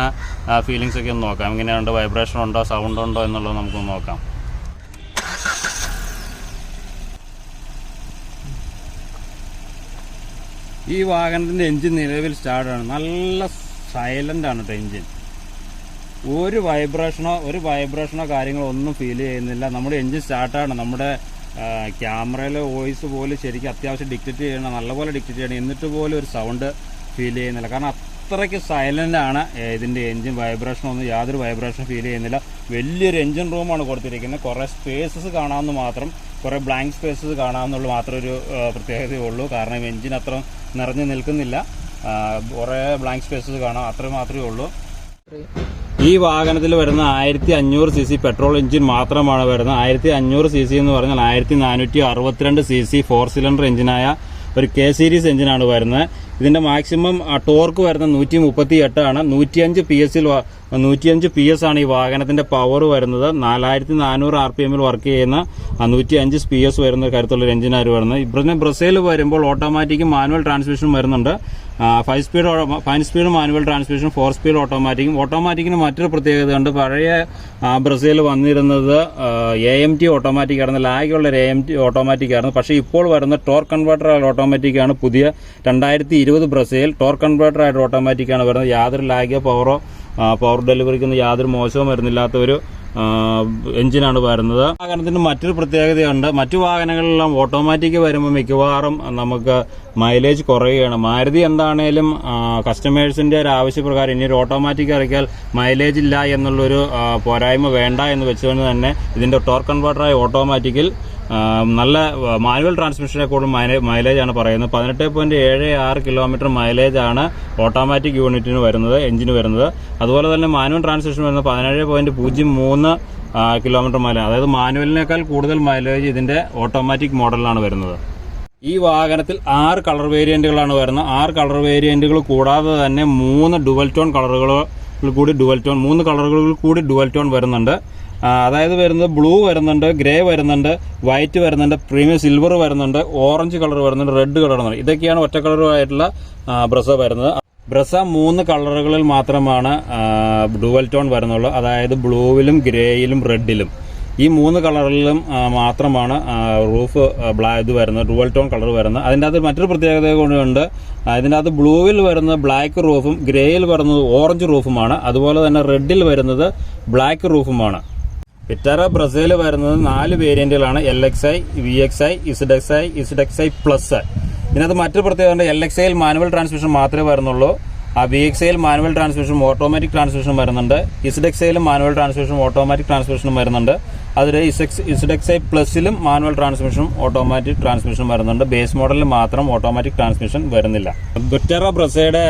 ഫീലിങ്സ് ഒക്കെ ഒന്ന് നോക്കാം. എങ്ങനെയുണ്ട്? വൈബ്രേഷൻ ഉണ്ടോ? സൗണ്ട് ഉണ്ടോ എന്നുള്ളത് നമുക്കൊന്ന് നോക്കാം. ഈ വാഹനത്തിന്റെ എഞ്ചിൻ നിലവിൽ സ്റ്റാർട്ടാണ് നല്ല സൈലന്റ് ആണ് കേട്ടോ എഞ്ചിൻ. ഒരു വൈബ്രേഷനോ ഒരു വൈബ്രേഷനോ കാര്യങ്ങളോ ഒന്നും ഫീൽ ചെയ്യുന്നില്ല. നമ്മുടെ എഞ്ചിൻ സ്റ്റാർട്ടാണ് നമ്മുടെ ക്യാമറയിലെ വോയിസ് പോലും ശരിക്കും അത്യാവശ്യം ഡിക്റ്റ് ചെയ്യണം നല്ലപോലെ ഡിക്റ്റ് ചെയ്യണം. എന്നിട്ട് പോലും ഒരു സൗണ്ട് ഫീൽ ചെയ്യുന്നില്ല. കാരണം അത്രയ്ക്ക് സൈലന്റ് ആണ് എൻജിൻ ഒന്നും യാതൊരു വൈബ്രേഷൻ ഫീൽ ചെയ്യുന്നില്ല. വലിയൊരു എൻജിൻ റൂമാണ് കൊടുത്തിരിക്കുന്നത്. കുറേ സ്പേസസ് കാണാമെന്ന് മാത്രം കുറേ ബ്ലാങ്ക് സ്പേസസ് കാണാമെന്നുള്ള മാത്രം ഒരു ഏഹ്, പ്രത്യേകതയേ ഉള്ളൂ. കാരണം എൻജിൻ അത്ര നിറഞ്ഞു നിൽക്കുന്നില്ല. കുറേ ബ്ലാങ്ക് സ്പേസസ് കാണാം അത്ര മാത്രമേ ഉള്ളൂ. ഈ വാഹനത്തിൽ വരുന്ന ആയിരത്തി അഞ്ഞൂറ് സി സി പെട്രോൾ എഞ്ചിൻ മാത്രമാണ് വരുന്നത്. ആയിരത്തി അഞ്ഞൂറ് സി സി എന്ന് പറഞ്ഞാൽ ആയിരത്തി നാനൂറ്റി അറുപത്തിരണ്ട് സി സി ഫോർ സിലിണ്ടർ എഞ്ചിനായ ഒരു കെ സീരീസ് എഞ്ചിനാണ് വരുന്നത്. ഇതിന്റെ മാക്സിമം ടോർക്ക് വരുന്നത് നൂറ്റി മുപ്പത്തി എട്ടാണ് നൂറ്റിയഞ്ച് പി എസിൽ നൂറ്റിയഞ്ച് പി എസ് ആണ് ഈ വാഹനത്തിന്റെ പവർ വരുന്നത്. നാലായിരത്തി നാനൂറ് ആർ പി എമ്മിൽ വർക്ക് ചെയ്യുന്ന നൂറ്റി അഞ്ച് പി എസ് വരുന്ന കരുത്തുള്ള ഒരു എഞ്ചിനാണ് വരുന്നത്. ഇവിടെ ബ്രസേൽ വരുമ്പോൾ ഓട്ടോമാറ്റിക്കും മാനുവൽ ട്രാൻസ്മിഷൻ വരുന്നുണ്ട്. Five speed five speed manual transmission four speed ഓട്ടോമാറ്റിക്കും ഓട്ടോമാറ്റിക്കിന് മറ്റൊരു പ്രത്യേകത ഉണ്ട്. പഴയ ബ്രസീൽ വന്നിരുന്നത് എ എം ടി ഓട്ടോമാറ്റിക് ആയിരുന്നു. ലാഗുള്ള ഒരു എ എം ടി ഓട്ടോമാറ്റിക് ആയിരുന്നു. പക്ഷേ ഇപ്പോൾ വരുന്ന ടോർ കൺവേർട്ടർ ഓട്ടോമാറ്റിക് ആണ്. പുതിയ രണ്ടായിരത്തി ഇരുപത് ബ്രസീൽ ടോർ കൺവേർട്ടർ ആയിട്ട് ഓട്ടോമാറ്റിക് ആണ് വരുന്നത്. യാതൊരു ലാഗോ പവറോ പവർ ഡെലിവറിക്കൊന്നും യാതൊരു മോശവും വരുന്നില്ലാത്ത ഒരു എഞ്ചിനാണ് വരുന്നത്. വാഹനത്തിന് മറ്റൊരു പ്രത്യേകതയുണ്ട്. മറ്റു വാഹനങ്ങളിലെല്ലാം ഓട്ടോമാറ്റിക് വരുമ്പോൾ മിക്കവാറും നമുക്ക് മൈലേജ് കുറയുകയാണ്. മാരുതി എന്താണേലും കസ്റ്റമേഴ്സിന്റെ ഒരു ആവശ്യപ്രകാരം ഇനി ഒരു ഓട്ടോമാറ്റിക് ഇറക്കിയാൽ മൈലേജ് ഇല്ല എന്നുള്ളൊരു പോരായ്മ വേണ്ട എന്ന് വെച്ചുകൊണ്ട് തന്നെ ഇതിന്റെ ടോർ കൺവേർട്ടറായ ഓട്ടോമാറ്റിക്കിൽ നല്ല മാനുവൽ ട്രാൻസ്മിഷനെ കൂടുതൽ മൈലേജ് ആണ് പറയുന്നത്. പതിനെട്ട് പോയിന്റ് ഏഴ് ആറ് കിലോമീറ്റർ മൈലേജ് ആണ് ഓട്ടോമാറ്റിക് യൂണിറ്റിന് വരുന്നത് എഞ്ചിന് വരുന്നത്. അതുപോലെ തന്നെ മാനുവൽ ട്രാൻസ്മിഷൻ വരുന്നത് പതിനേഴ് പോയിന്റ് പൂജ്യം മൂന്ന് കിലോമീറ്റർ മൈലേജ് അതായത് മാനുവലിനേക്കാൾ കൂടുതൽ മൈലേജ് ഇതിന്റെ ഓട്ടോമാറ്റിക് മോഡലിലാണ് വരുന്നത്. ഈ വാഹനത്തിൽ ആറ് കളർ വേരിയന്റുകളാണ് വരുന്നത്. ആറ് കളർ വേരിയന്റുകൾ കൂടാതെ തന്നെ മൂന്ന് ഡുവൽ ടോൺ കളറുകൾ കൂടി ഡുവൽ ടോൺ മൂന്ന് കളറുകളിൽ കൂടി ഡുവൽ ടോൺ വരുന്നുണ്ട്. അതായത് വരുന്നത് ബ്ലൂ വരുന്നുണ്ട് ഗ്രേ വരുന്നുണ്ട് വൈറ്റ് വരുന്നുണ്ട് പ്രീമിയം സിൽവർ വരുന്നുണ്ട് ഓറഞ്ച് കളർ വരുന്നുണ്ട് റെഡ് കളർ വരുന്നുണ്ട്. ഇതൊക്കെയാണ് ഒറ്റ കളറുമായിട്ടുള്ള ബ്രസ വരുന്നത്. ബ്രസ മൂന്ന് കളറുകളിൽ മാത്രമാണ് ഡുവൽ ടോൺ വരുന്നുള്ളൂ. അതായത് ബ്ലൂവിലും ഗ്രേയിലും റെഡിലും. ഈ മൂന്ന് കളറിലും മാത്രമാണ് റൂഫ് ബ്ലാ ഇത് വരുന്നത് ഡുവൽ ടോൺ കളർ വരുന്നത്. അതിന്റെ അകത്ത് മറ്റൊരു പ്രത്യേകത കൊണ്ടുണ്ട് അതിന്റെ അകത്ത് ബ്ലൂവിൽ വരുന്ന ബ്ലാക്ക് റൂഫും ഗ്രേയിൽ വരുന്നത് ഓറഞ്ച് റൂഫുമാണ്. അതുപോലെ തന്നെ റെഡിൽ വരുന്നത് ബ്ലാക്ക് റൂഫുമാണ്. വിറ്റാറ ബ്രസീൽ വരുന്നത് നാല് വേരിയന്റുകളാണ് L X I V X I Z X I Z X I plus ഇതിനകത്ത് മറ്റൊരു പ്രത്യേകത എൽ എക്സ് ഐയിൽ മാനുവൽ ട്രാൻസ്മിഷൻ മാത്രമേ വരുന്നുള്ളൂ. ആ വി എക്സ് ഐയിൽ മാനുവൽ ട്രാൻസ്മിഷനും ഓട്ടോമാറ്റിക് ട്രാൻസ്മിഷനും വരുന്നുണ്ട്. ഇസഡ് എക്സ് ഐയിലും മാനുവൽ ട്രാൻസ്മിഷനും ഓട്ടോമാറ്റിക് ട്രാൻസ്മിഷനും വരുന്നുണ്ട്. അതിൽ Z X Z X I പ്ലസിലും manual ട്രാൻസ്മിഷനും ഓട്ടോമാറ്റിക് ട്രാൻസ്മിഷനും വരുന്നുണ്ട്. ബേസ് മോഡലിൽ മാത്രം ഓട്ടോമാറ്റിക് ട്രാൻസ്മിഷൻ വരുന്നില്ല. ബുറ്ററ ബ്രസയുടെ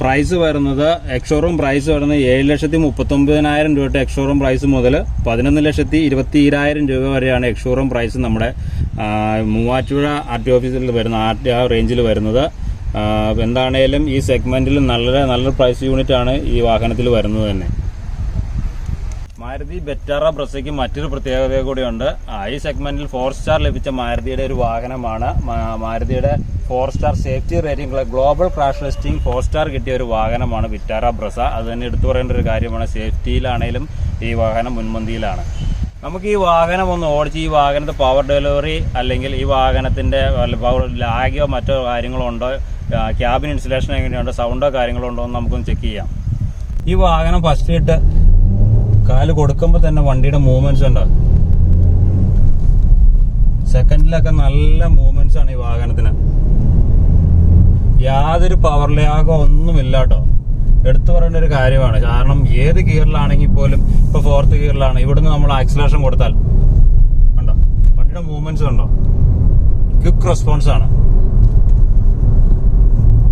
പ്രൈസ് വരുന്നത് എക്സോറൂം പ്രൈസ് വരുന്നത് ഏഴ് ലക്ഷത്തി മുപ്പത്തൊമ്പതിനായിരം രൂപയുടെ എക്സോറൂം പ്രൈസ് മുതൽ പതിനൊന്ന് ലക്ഷത്തി ഇരുപത്തിരായിരം രൂപ വരെയാണ് എക്സോറൂം പ്രൈസ് നമ്മുടെ മൂവാറ്റുപുഴ ആർ ടി ഓഫീസിൽ വരുന്ന ആർ ടി ആ റേഞ്ചിൽ വരുന്നത്. എന്താണേലും ഈ സെഗ്മെന്റിൽ നല്ല നല്ലൊരു പ്രൈസ് യൂണിറ്റ് ആണ് ഈ വാഹനത്തിൽ വരുന്നത് തന്നെ. മാരുതി ബെറ്റാറ ബ്രസയ്ക്ക് മറ്റൊരു പ്രത്യേകത കൂടിയുണ്ട്. ഈ സെഗ്മെന്റിൽ ഫോർ സ്റ്റാർ ലഭിച്ച മാരുതിയുടെ ഒരു വാഹനമാണ്. മാരുതിയുടെ four star safety rating global crash listing four star കിട്ടിയ ഒരു വാഹനമാണ് വിറ്റാറ ബ്രസ അത് തന്നെ എടുത്തു പറയേണ്ട ഒരു കാര്യമാണ് സേഫ്റ്റിയിലാണേലും ഈ വാഹനം മുൻപന്തിയിലാണ്. നമുക്ക് ഈ വാഹനം ഒന്ന് ഓടിച്ച് ഈ വാഹനത്തെ പവർ ഡെലിവറി അല്ലെങ്കിൽ ഈ വാഹനത്തിന്റെ ലാഗിയോ ലാഗോ മറ്റോ കാര്യങ്ങളോ ഉണ്ടോ ക്യാബിൻ ഇൻസുലേഷൻ എങ്ങനെയുണ്ടോ സൗണ്ടോ കാര്യങ്ങളോ ഉണ്ടോ എന്ന് നമുക്കൊന്ന് ചെക്ക് ചെയ്യാം. ഈ വാഹനം ഫസ്റ്റ് ഇട്ട് കാൽ കൊടുക്കുമ്പോൾ തന്നെ വണ്ടിയുടെ മൂവ്മെന്റ്സ് ഉണ്ടാവും സെക്കൻഡിലൊക്കെ നല്ല മൂവ്മെന്റ്സ് ആണ് ഈ വാഹനത്തിന്. യാതൊരു പവർ ലാഗോ ഒന്നുമില്ല കേട്ടോ. എടുത്തു പറയേണ്ട ഒരു കാര്യമാണ്. കാരണം ഏത് ഗിയറിലാണെങ്കിൽ പോലും ഇപ്പൊ ഫോർത്ത് ഗിയറിലാണ് ഇവിടുന്ന് നമ്മൾ ആക്സിലേഷൻ കൊടുത്താൽ. ഉണ്ടോ വണ്ടിയുടെ മൂവ്മെന്റ്സ് ഉണ്ടോ ക്വിക്ക് റെസ്പോൺസ് ആണ്.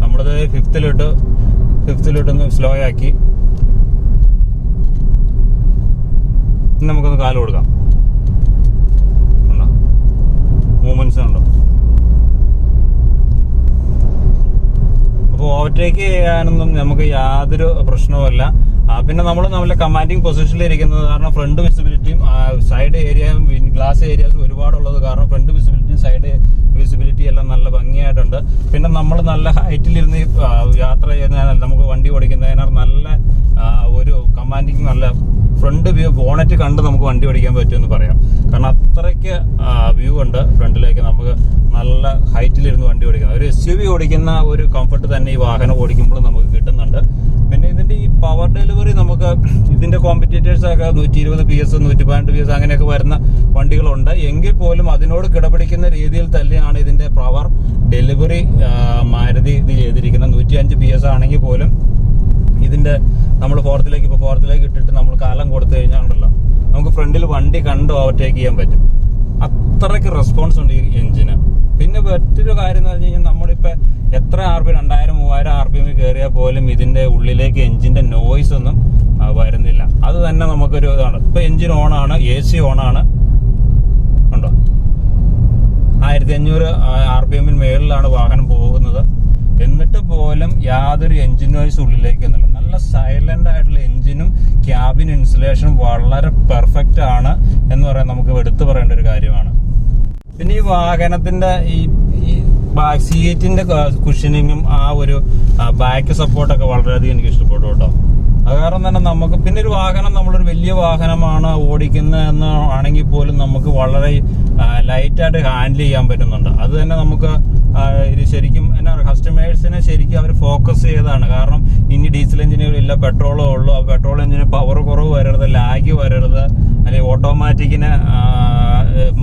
നമ്മളിത് ഫിഫ്തിലിട്ട് ഫിഫ്തിലിട്ടൊന്ന് സ്ലോ ആക്കി. നമുക്കൊന്ന് കാൽ കൊടുക്കാം. ഉണ്ടോ? മൂവ്മെന്റ്സ് ഉണ്ടോ അപ്പോൾ ഓവർടേക്ക് ചെയ്യാനൊന്നും നമുക്ക് യാതൊരു പ്രശ്നവുമല്ല. പിന്നെ നമ്മൾ നമ്മളെ കമാൻഡിങ് പൊസിഷനിൽ ഇരിക്കുന്നത് കാരണം ഫ്രണ്ട് വിസിബിലിറ്റിയും സൈഡ് ഏരിയയും ഗ്ലാസ് ഏരിയാസും ഒരുപാടുള്ളത് കാരണം ഫ്രണ്ട് വിസിബിലിറ്റിയും സൈഡ് വിസിബിലിറ്റി എല്ലാം നല്ല ഭംഗിയായിട്ടുണ്ട്. പിന്നെ നമ്മൾ നല്ല ഹൈറ്റിലിരുന്ന് യാത്ര ചെയ്യുന്നതിനാൽ നമുക്ക് വണ്ടി ഓടിക്കുന്നതിനാൽ നല്ല ഒരു കമാൻഡിങ് നല്ല ഫ്രണ്ട് വ്യൂ ബോണറ്റ് കണ്ട് നമുക്ക് വണ്ടി ഓടിക്കാൻ പറ്റുമെന്ന് പറയാം. കാരണം അത്രയ്ക്ക് വ്യൂ ഉണ്ട് ഫ്രണ്ടിലേക്ക്. നമുക്ക് നല്ല ഹൈറ്റിലിരുന്ന് വണ്ടി ഓടിക്കുന്നത് ഒരു എസ് യു വി ഓടിക്കുന്ന ഒരു കംഫർട്ട് തന്നെ ഈ വാഹനം ഓടിക്കുമ്പോൾ നമുക്ക് കിട്ടുന്നുണ്ട്. പിന്നെ ഇതിന്റെ ഈ പവർ ഡെലിവറി നമുക്ക് ഇതിന്റെ കോമ്പറ്റേറ്റേഴ്സ് ഒക്കെ നൂറ്റി ഇരുപത് പി എസ് നൂറ്റി പതിനെട്ട് പി എസ് അങ്ങനെയൊക്കെ വരുന്ന വണ്ടികളുണ്ട്. എങ്കിൽ പോലും അതിനോട് കിടപിടിക്കുന്ന രീതിയിൽ തന്നെയാണ് ഇതിന്റെ പവർ ഡെലിവറി മാരുതി ഇത് ചെയ്തിരിക്കുന്നത്. നൂറ്റി അഞ്ച് പി എസ് ആണെങ്കിൽ പോലും ഇതിന്റെ നമ്മൾ ഫോർത്തിലേക്ക് ഇപ്പൊ ഫോർത്തിലേക്ക് ഇട്ടിട്ട് നമ്മൾ കാലം കൊടുത്തു കഴിഞ്ഞാണല്ലോ നമുക്ക് ഫ്രണ്ടിൽ വണ്ടി കണ്ടോ ഓവർടേക്ക് ചെയ്യാൻ പറ്റും. അത്രയ്ക്ക് റെസ്പോൺസ് ഉണ്ട് ഈ എഞ്ചിന് പിന്നെ മറ്റൊരു കാര്യം എന്ന് പറഞ്ഞു കഴിഞ്ഞാൽ നമ്മളിപ്പോ എത്ര ആർ പി രണ്ടായിരം മൂവായിരം ആർ പി എം കയറിയാൽ പോലും ഇതിന്റെ ഉള്ളിലേക്ക് എഞ്ചിന്റെ നോയിസ് ഒന്നും വരുന്നില്ല. അത് തന്നെ നമുക്കൊരു ഇതാണ്. ഇപ്പൊ എഞ്ചിൻ ഓൺ ആണ് എ സി ഓൺ ആണ്. ഉണ്ടോ? ആയിരത്തി അഞ്ഞൂറ് ആർ പി എമ്മിൽ മേളിലാണ് വാഹനം പോകുന്നത്. എന്നിട്ട് പോലും യാതൊരു എഞ്ചിൻ നോയിസ് ഉള്ളിലേക്ക് ഒന്നുമില്ല. നല്ല സൈലന്റ് ആയിട്ടുള്ള എഞ്ചിനും ക്യാബിൻ ഇൻസുലേഷനും വളരെ പെർഫെക്റ്റ് ആണ് എന്ന് പറയാൻ നമുക്ക് എടുത്തു പറയേണ്ട ഒരു കാര്യമാണ്. പിന്നെ ഈ വാഹനത്തിന്റെ ഈ ബാക്ക് സീറ്റിന്റെ കുഷനിങ്ങും ആ ഒരു ബാക്ക് സപ്പോർട്ടൊക്കെ വളരെയധികം എനിക്ക് ഇഷ്ടപ്പെട്ടു കേട്ടോ. അത് കാരണം തന്നെ നമുക്ക് പിന്നെ ഒരു വാഹനം നമ്മളൊരു വലിയ വാഹനമാണ് ഓടിക്കുന്നത് എന്ന് ആണെങ്കിൽ പോലും നമുക്ക് വളരെ ലൈറ്റായിട്ട് ഹാൻഡിൽ ചെയ്യാൻ പറ്റുന്നുണ്ട്. അത് തന്നെ നമുക്ക് ശരിക്കും എന്നാ കസ്റ്റമേഴ്സിനെ ശരിക്കും അവർ ഫോക്കസ് ചെയ്തതാണ്. കാരണം ഇനി ഡീസൽ എഞ്ചിനുകൾ ഇല്ല പെട്രോളേ ഉള്ളൂ. ആ പെട്രോൾ എഞ്ചിന് പവർ കുറവ് വരരുത് ലാഗ് വരരുത്. അല്ലെങ്കിൽ ഓട്ടോമാറ്റിക്കിന്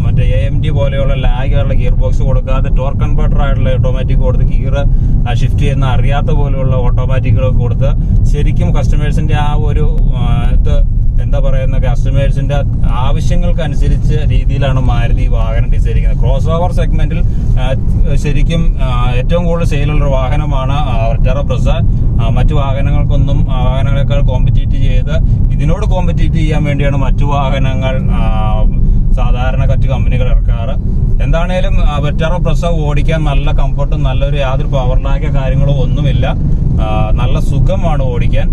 മറ്റേ എ എം ഡി പോലെയുള്ള ലാഗുള്ള ഗിയർ ബോക്സ് കൊടുക്കാതെ ടോർ കൺവേർട്ടർ ആയിട്ടുള്ള ഓട്ടോമാറ്റിക് കൊടുത്ത് ഗിയർ ഷിഫ്റ്റ് ചെയ്യുന്ന അറിയാത്ത പോലെയുള്ള ഓട്ടോമാറ്റിക്കുകൾ കൊടുത്ത് ശരിക്കും കസ്റ്റമേഴ്സിന്റെ ആ ഒരു ഇത് എന്താ പറയുന്ന കസ്റ്റമേഴ്സിന്റെ ആവശ്യങ്ങൾക്ക് ആവശ്യങ്ങൾക്കനുസരിച്ച് രീതിയിലാണ് മാരുതി വാഹനം ഡിസൈൻ ചെയ്യുന്നത് ക്രോസ് ഓവർ സെഗ്മെന്റിൽ ശരിക്കും ഏറ്റവും കൂടുതൽ സെയിലുള്ള ഒരു വാഹനമാണ് ടെറ ബ്രസ മറ്റു വാഹനങ്ങൾക്കൊന്നും വാഹനങ്ങളെക്കാൾ കോമ്പറ്റീറ്റ് ചെയ്ത് ഇതിനോട് കോമ്പറ്റീറ്റ് ചെയ്യാൻ വേണ്ടിയാണ് മറ്റു വാഹനങ്ങൾ സാധാരണ മറ്റു കമ്പനികൾ ഇറക്കാറ്. എന്താണേലും വെറ്ററോ പ്രസോ ഓടിക്കാൻ നല്ല കംഫർട്ടും നല്ലൊരു യാതൊരു പവർ ലാഗോ കാര്യങ്ങളോ ഒന്നുമില്ല. നല്ല സുഖമാണ് ഓടിക്കാൻ.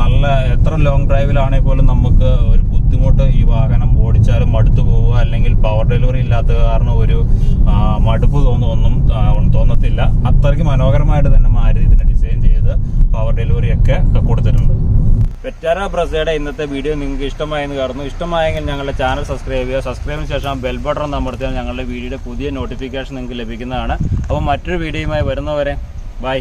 നല്ല എത്ര ലോങ് ഡ്രൈവിലാണെങ്കിൽ പോലും നമുക്ക് ഒരു ബുദ്ധിമുട്ട് ഈ വാഹനം ഓടിച്ചാലും മടുത്തു പോവുക അല്ലെങ്കിൽ പവർ ഡെലിവറി ഇല്ലാത്ത കാരണം ഒരു മടുപ്പ് തോന്നുമൊന്നും ആ, തോന്നത്തില്ല. അത്രയ്ക്ക് മനോഹരമായിട്ട് തന്നെ മാരുതി ഇതിനെ ഡിസൈൻ ചെയ്ത് പവർ ഡെലിവറി ഒക്കെ കൊടുത്തിട്ടുണ്ട്. വെറ്റാര ബ്രസയുടെ ഇന്നത്തെ വീഡിയോ നിങ്ങൾക്ക് ഇഷ്ടമായെന്ന് കാണുന്നു ഇഷ്ടമായെങ്കിൽ ഞങ്ങളുടെ ചാനൽ സബ്സ്ക്രൈബ് ചെയ്യുക. സബ്സ്ക്രൈബിന് ശേഷം ബെൽ ബട്ടൺ അമർത്തിയാൽ ഞങ്ങളുടെ വീഡിയോയുടെ പുതിയ നോട്ടിഫിക്കേഷൻ നിങ്ങൾക്ക് ലഭിക്കുന്നതാണ്. അപ്പോൾ മറ്റൊരു വീഡിയോയുമായി വരുന്നവരെ ബൈ